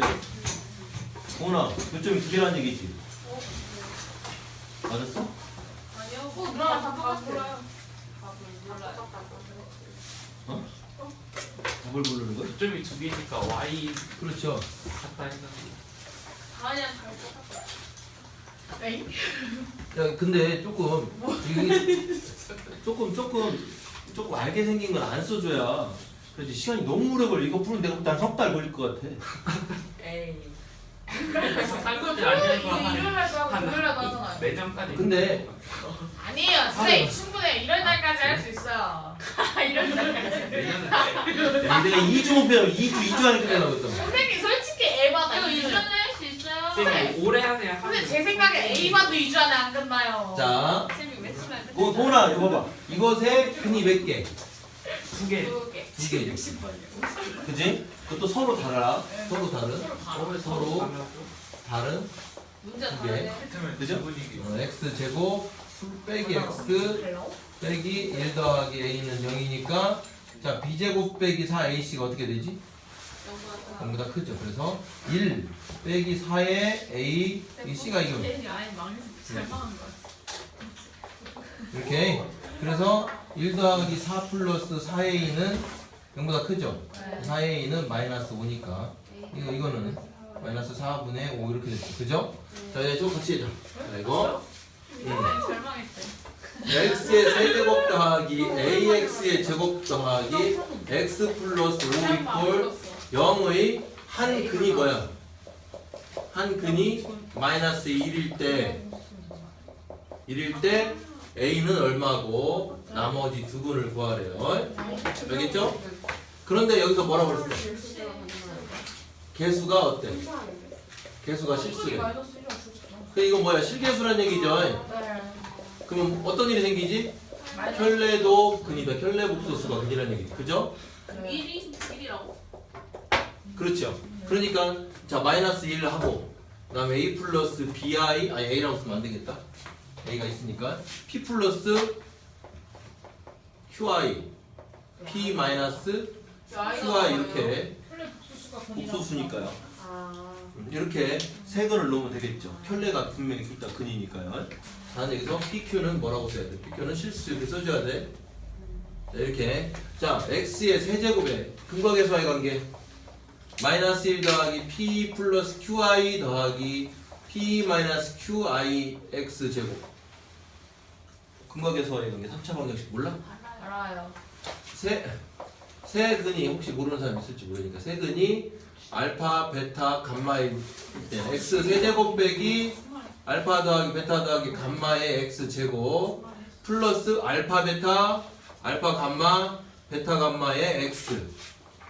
야, 공훈아, 요점이 두 개라는 얘기지. 맞았어? 아니요. 어, 그럼 다 똑같아요. 몰라요. 답을 몰라요. 누굴 부르는 거야? 요점이 두 개니까 y 그렇죠. 같다 했는데 잘 똑같아. 에이? 야, 근데 조금 이게 조금 조금 조금 알게 생긴 건 안 써줘야. 그렇지 시간이 너무 오래 걸려. 이거 푸는 내가 난석달 걸릴 것 같아. 에이. 딴건데 아니는 거 이거 한 일요일 날도 하고 금요일 날도 하잖아요. 매점까지 근데 아니에요. 선생님 충분해요. 일요일 날까지 할 수 있어요. 일요일 날까지. 야, 내가 2주 목표로 2주 2주 안에 끝내려고 했단 말이야. 선생님 솔직히 에바다. 이거 이거 2주 안에 할 수 있어요. 쌤이 오래 하네 근데 제 생각에 A반도 2주 안에 안 끝나요. 자, 쌤이 외치면 끝나. 고, 고은아 이거 봐봐. 이것에 근이 몇 개? 두개 두 개. 두 개. 60번이요. 그지? 그것도 서로 달라. 서로 다른. 서로 다른. 서로 다른. 문제 두 개. 다르네. 그죠? 어, x 제곱 빼기 x? 빼기 1 더하기 a는 0이니까 자 b 제곱 빼기 4ac가 어떻게 되지? 0보다 크죠. 그래서 1 빼기 4의 a 이 c가 이거 쌤이 아예 망해서 잘 망한 거 같아. 이렇게 그래서 1 더하기 4 플러스 4a는 0보다 크죠. 네. 4a는 마이너스 5니까 이거 이거는 마이너스 4분의 5 이렇게 됐죠. 그죠? 자 이제 좀 같이 해줘. 자 이거 음. 잘 망했대. x의 세제곱 더하기 ax의 제곱 더하기 x 플러스 5 이퀄 0의 한 근이 뭐야? 한 근이 마이너스 1일 때 1일 때 a는 얼마고 나머지 두 근을 구하래요. 알겠죠? 그런데 여기서 뭐라고 그랬어? 개수가 어때? 개수가 실수래. 마이너스 1이랑 주죠. 그 이거 뭐야? 실개수란 얘기죠. 네. 그럼 어떤 일이 생기지? 켤레도 근이다. 켤레 복소수가 근이라는 얘기. 그죠? 1이 1이라고? 그렇죠. 그러니까 자 마이너스 1 하고 그다음에 a 플러스 bi 아니 a라고 쓰면 안 되겠다. A가 있으니까 p 플러스 qi p 마이너스 qi 이렇게. 복소수니까요. 아. 이렇게 세 근을 넣으면 되겠죠. 켤레가 분명히 일단 근이니까요. 다는 여기서 PQ는 뭐라고 써야 돼? PQ는 실수 이렇게 써줘야 돼. 자, 이렇게 자 x의 세제곱에 근각계수와의 관계 마이너스 1 더하기 p 플러스 qi 더하기 p 마이너스 qi x 제곱 근각계수와의 관계 3차 방정식 몰라? 알아요. 세, 세 근이 혹시 모르는 사람 있을지 모르니까 세 근이 알파, 베타, 감마일 때 x 세제곱 빼기 알파 더하기 베타 더하기 감마의 x 제곱 플러스 알파 베타 알파 감마 베타 감마의 x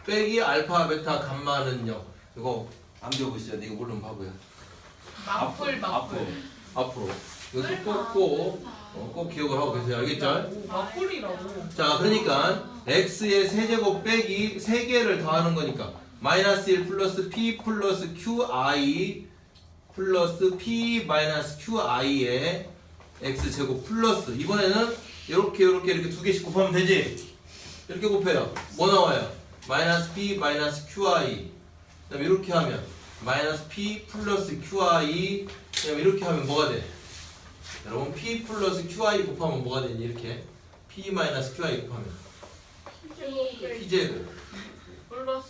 빼기 알파 베타 감마는요 이거 안 배우고 있어야 돼 이거 모르면 바보야 맞불 맞불. 앞으로 이것도 꼭꼭 어, 꼭 기억을 하고 계세요 알겠죠? 맞불이라고. 자, 그러니까 x의 세제곱 빼기 3개를 더하는 거니까 마이너스 1 플러스 p 플러스 qi 플러스 p 마이너스 qi의 x 제곱 플러스 이번에는 이렇게 이렇게 이렇게 두 개씩 곱하면 되지? 이렇게 곱해요. 뭐 나와요? 마이너스 p 마이너스 qi 그다음에 이렇게 하면 마이너스 p 플러스 qi 그다음에 이렇게 하면 뭐가 돼? 여러분 p 플러스 qi 곱하면 뭐가 되니? 이렇게. P 마이너스 qi 곱하면. P 제곱.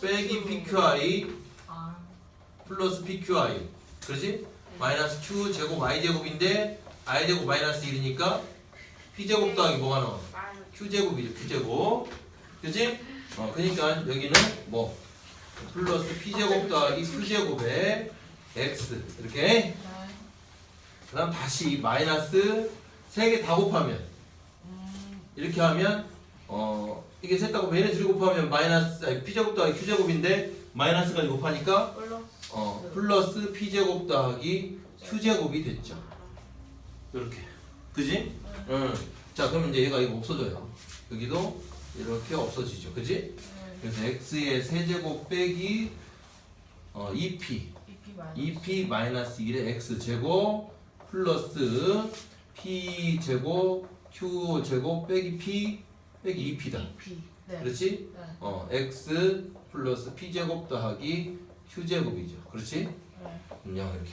빼기 pqi 아. 플러스 pqi. 그렇지? 마이너스 q 제곱 i 제곱인데 i 제곱 마이너스 1이니까 p 제곱 더하기 뭐가 나와? q 제곱이죠 q 제곱. 그렇지? 어 그러니까 여기는 뭐? 플러스 p 제곱 더하기 q 제곱에 x. 이렇게 그 다음 다시 마이너스 3개 다 곱하면 이렇게 하면 어 이게 셋다 곱하면 얘네 둘이 곱하면 마이너스 아니 p제곱 더하기 q제곱인데 마이너스까지 곱하니까 플러스. 어 플러스 p제곱 더하기 q제곱이 됐죠 이렇게 그지? 응자 그러면 이제 얘가 이거 없어져요 여기도 이렇게 없어지죠 그지? 그래서 x의 세제곱 빼기 어 2p EP 마이너스. 2p 마이너스 1의 x 제곱 플러스 p 제곱 q 제곱 빼기 p 빼기 2p다. EP. 네. 그렇지? 네. 어 x 플러스 p 제곱 더하기 q제곱이죠. 그렇지? 네. 그냥 이렇게.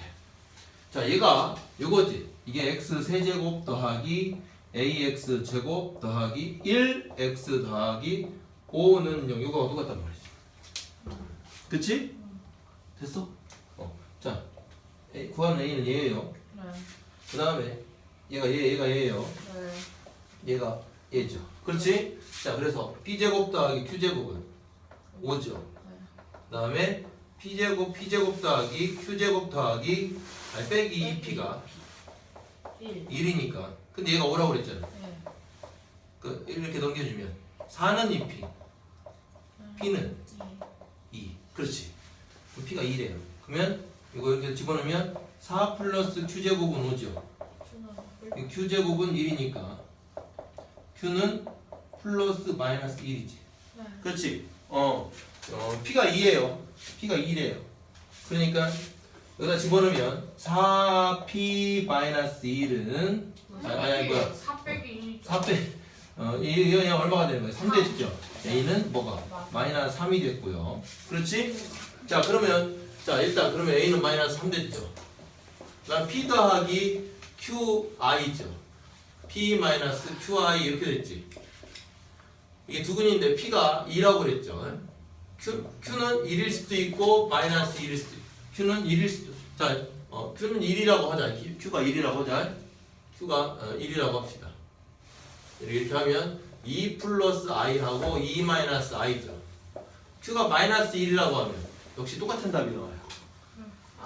자, 얘가 요거지. 이게 x 세제곱 더하기 ax 제곱 더하기 1x 더하기 5는 0 요거가 똑같단 말이지. 그치? 됐어? 어. 자, 구하는 a는 얘예요. 네. 그 다음에 얘가 얘, 얘가 얘예요. 네. 얘가 얘죠. 그렇지? 자, 그래서 b제곱 더하기 q제곱은 5죠. 그 다음에 p제곱 p제곱 더하기 q제곱 더하기 아니 빼기 2p가 1. 1이니까 근데 얘가 5라고 그랬잖아. 네. 그 이렇게 넘겨주면 4는 2p, p는 2. 그렇지. 그럼 p가 2래요. 그러면 이거 이렇게 집어넣으면 4 플러스 q제곱은 5죠. 이 q제곱은 1이니까 q는 플러스 마이너스 1이지. 네. 그렇지. 어, 어 p가 2예요. p가 2래요. 그러니까 여기다 집어넣으면 4p 마이너스 1은 아니, 아니, 뭐야. 4 빼기 2. 4빼 어, 이- 이거 그냥 얼마가 되는 거예요? 3 됐죠? a는 뭐가? 마이너스 3이 됐고요. 그렇지? 자 그러면 자 일단 그러면 a는 마이너스 3 됐죠? 그다음 p 더하기 qi죠. p 마이너스 qi 이렇게 됐지? 이게 두근인데 p가 2라고 그랬죠? q, q는 1일 수도 있고 마이너스 1일 수도 있고 q는 1일 수도 자 어, q는 1이라고 하자. q가 1이라고 하자. q가 어, 1이라고 합시다. 이렇게 하면 2 플러스 i하고 2 마이너스 i죠. q가 마이너스 1이라고 하면 역시 똑같은 답이 나와요.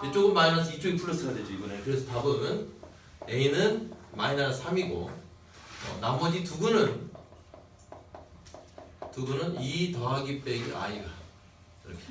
이쪽은 마이너스 이쪽이 플러스가 되죠 이번에. 그래서 답은 a는 마이너스 3이고 어, 나머지 두 근은 두 근은 2 더하기 빼기 i가 이렇게